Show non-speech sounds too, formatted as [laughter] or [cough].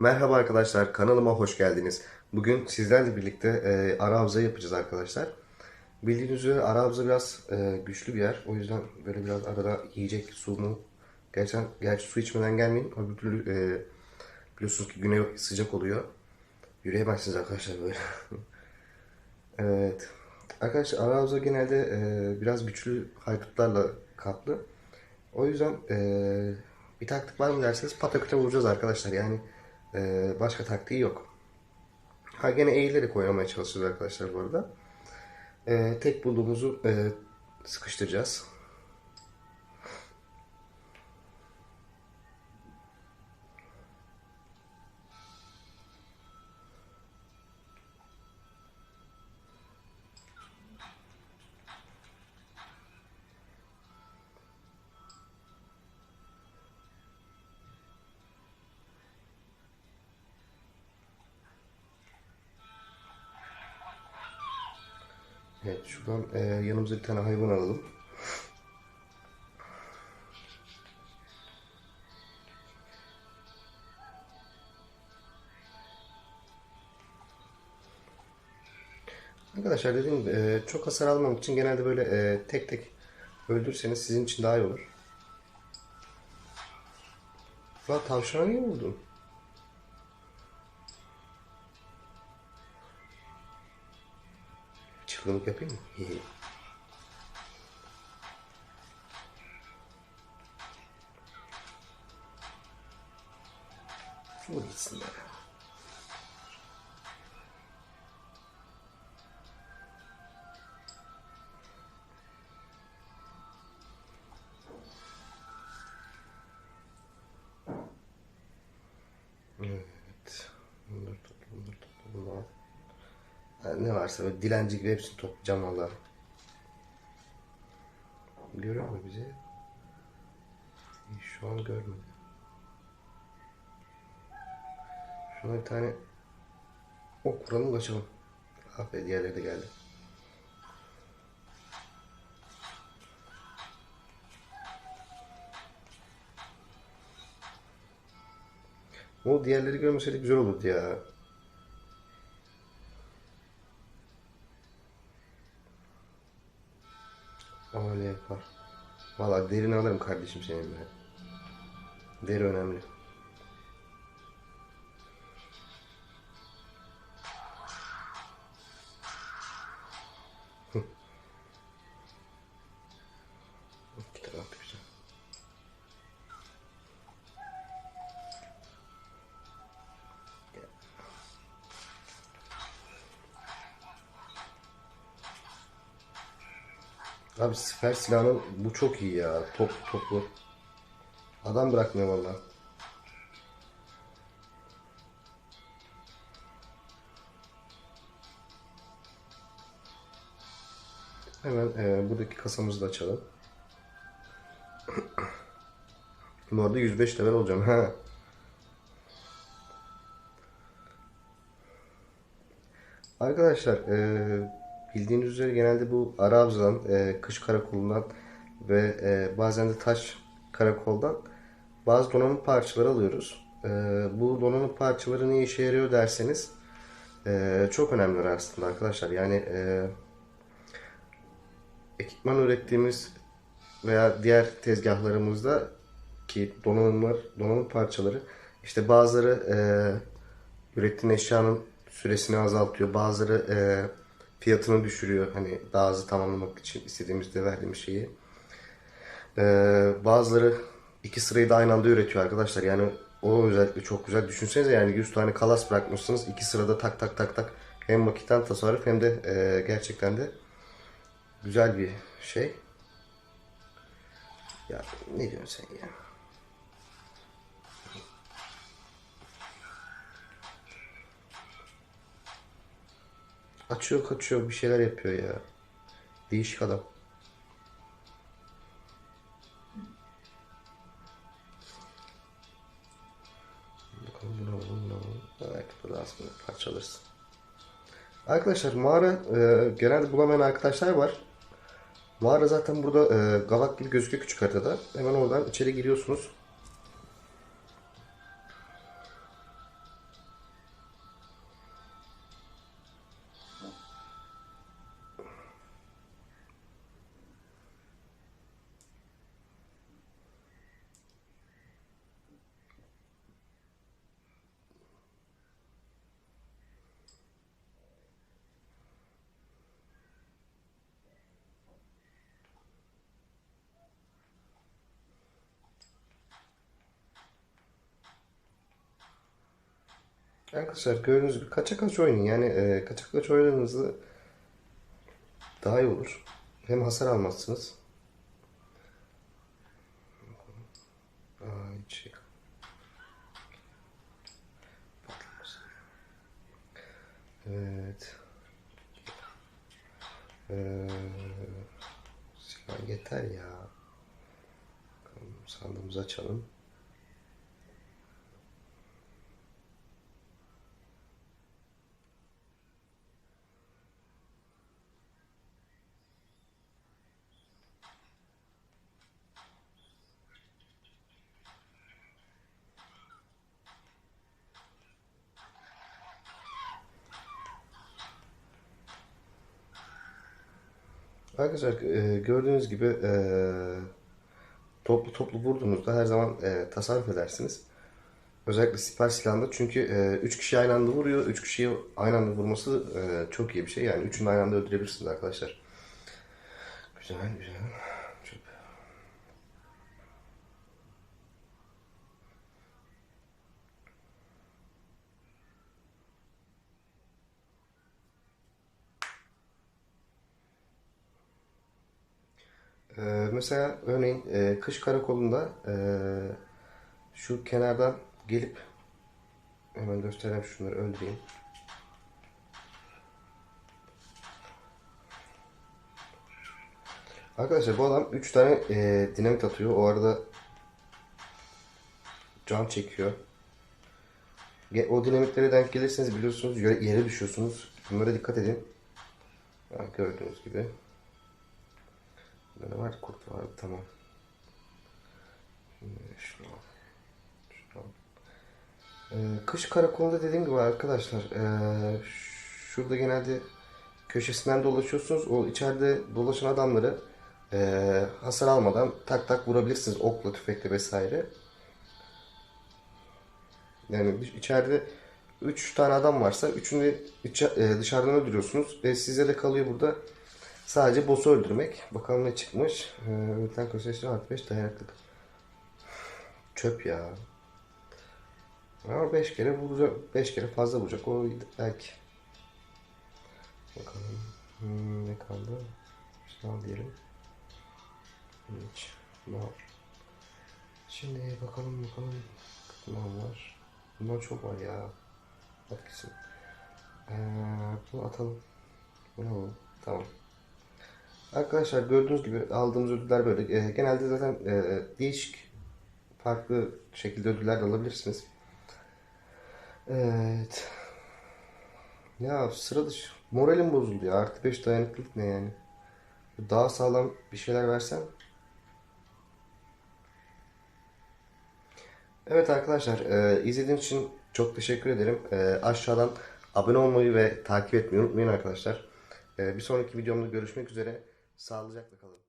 Merhaba arkadaşlar, kanalıma hoş geldiniz. Bugün sizlerle birlikte e, ara havza yapacağız arkadaşlar. Bildiğiniz üzere ara havza biraz e, güçlü bir yer. O yüzden böyle biraz arada yiyecek, su mu? Gerçekten, gerçi su içmeden gelmeyin. Öbür türlü e, biliyorsunuz ki güney sıcak oluyor. Yürüyemezsiniz arkadaşlar böyle. [laughs] evet. Arkadaşlar ara havza genelde e, biraz güçlü haykırtlarla kaplı. O yüzden e, bir taktik var mı derseniz pataküte vuracağız arkadaşlar. Yani e, başka taktiği yok. Ha gene eğilerek oynamaya çalışacağız arkadaşlar bu arada. E, tek bulduğumuzu e, sıkıştıracağız. Evet şuradan e, yanımıza bir tane hayvan alalım. Arkadaşlar dediğim gibi e, çok hasar almamak için genelde böyle e, tek tek öldürseniz sizin için daha iyi olur. Ulan tavşana niye vurdun? ficando quietinho. Foda-se, né? Ne varsa böyle dilenci gibi hepsini toplayacağım valla. Görüyor mu bizi? Şu an görmedi. Şuna bir tane ok vuralım kaçalım. Ah be diğerleri de geldi. O diğerleri görmeseydik güzel olurdu ya. Ne yapar? Valla derini alırım kardeşim senin be. Deri önemli. Abi siper silahının bu çok iyi ya. Top toplu. Adam bırakmıyor valla. Hemen e, buradaki kasamızı da açalım. [coughs] Bu arada 105 level olacağım. Ha. Arkadaşlar e, bildiğiniz üzere genelde bu Arabza'dan, e, kış karakolundan ve e, bazen de taş karakoldan bazı donanım parçaları alıyoruz. E, bu donanım parçaları ne işe yarıyor derseniz e, çok önemli aslında arkadaşlar. Yani e, ekipman ürettiğimiz veya diğer tezgahlarımızda ki donanımlar, donanım parçaları işte bazıları e, ürettiğin eşyanın süresini azaltıyor. Bazıları e, fiyatını düşürüyor. Hani daha hızlı tamamlamak için istediğimizde verdiğimiz şeyi. E, bazıları iki sırayı da aynı anda üretiyor arkadaşlar. Yani o özellikle çok güzel. Düşünsenize yani 100 tane kalas bırakmışsınız. iki sırada tak tak tak tak. Hem vakitten tasarruf hem de e, gerçekten de güzel bir şey. Ya ne diyorsun sen ya? Açıyor kaçıyor bir şeyler yapıyor ya. Değişik adam. Bakalım bunu alalım bunu alalım. Evet burada aslında parçalarız. Arkadaşlar mağara e, genelde bulamayan arkadaşlar var. Mağara zaten burada e, galak gibi gözüküyor küçük haritada. Hemen oradan içeri giriyorsunuz. Arkadaşlar gördüğünüz gibi kaça kaç oynayın. Yani e, kaça kaç oynadığınızda daha iyi olur. Hem hasar almazsınız. Aa, hiç. Evet. Ee, silah yeter ya. Sandığımızı açalım. Arkadaşlar e, gördüğünüz gibi e, toplu toplu vurduğunuzda her zaman e, tasarruf edersiniz. Özellikle siper silahında çünkü 3 kişi aynı anda vuruyor. 3 kişiyi aynı anda vurması e, çok iyi bir şey. Yani üçünü aynı anda öldürebilirsiniz arkadaşlar. Güzel güzel. Ee, mesela örneğin e, kış karakolunda e, şu kenardan gelip hemen göstereyim şunları öldüreyim. Arkadaşlar bu adam 3 tane e, dinamit atıyor. O arada can çekiyor. O dinamitlere denk gelirseniz biliyorsunuz yere, düşüyorsunuz. Bunlara dikkat edin. Gördüğünüz gibi. Burada var kurt var tamam. Şimdi şunu al. Şunu al. Ee, kış karakolunda dediğim gibi arkadaşlar ee, şurada genelde köşesinden dolaşıyorsunuz. O içeride dolaşan adamları ee, hasar almadan tak tak vurabilirsiniz okla, tüfekle vesaire. Yani içeride 3 tane adam varsa üçünü içe- e, dışarıdan öldürüyorsunuz ve size de kalıyor burada sadece boss'u öldürmek. Bakalım ne çıkmış. Ee, Öğretilen köşesi artı 5 dayanıklık. Çöp ya. Ama 5 kere vuracak. 5 kere fazla vuracak. O belki. Bakalım. Hmm, ne kaldı? Sınav diyelim. Hiç. Var? Şimdi bakalım bakalım. Ne var? Bundan çok var ya. Bak gitsin. Ee, bunu atalım. Bu ne oldu? Tamam. Arkadaşlar gördüğünüz gibi aldığımız ödüller böyle. Ee, genelde zaten e, değişik farklı şekilde ödüller de alabilirsiniz. Evet. Ya sıra dışı. Moralim bozuldu ya. Artı 5 dayanıklılık ne yani? Daha sağlam bir şeyler versen. Evet arkadaşlar e, izlediğiniz için çok teşekkür ederim. E, aşağıdan abone olmayı ve takip etmeyi unutmayın arkadaşlar. E, bir sonraki videomda görüşmek üzere. Sağlıcakla kalın.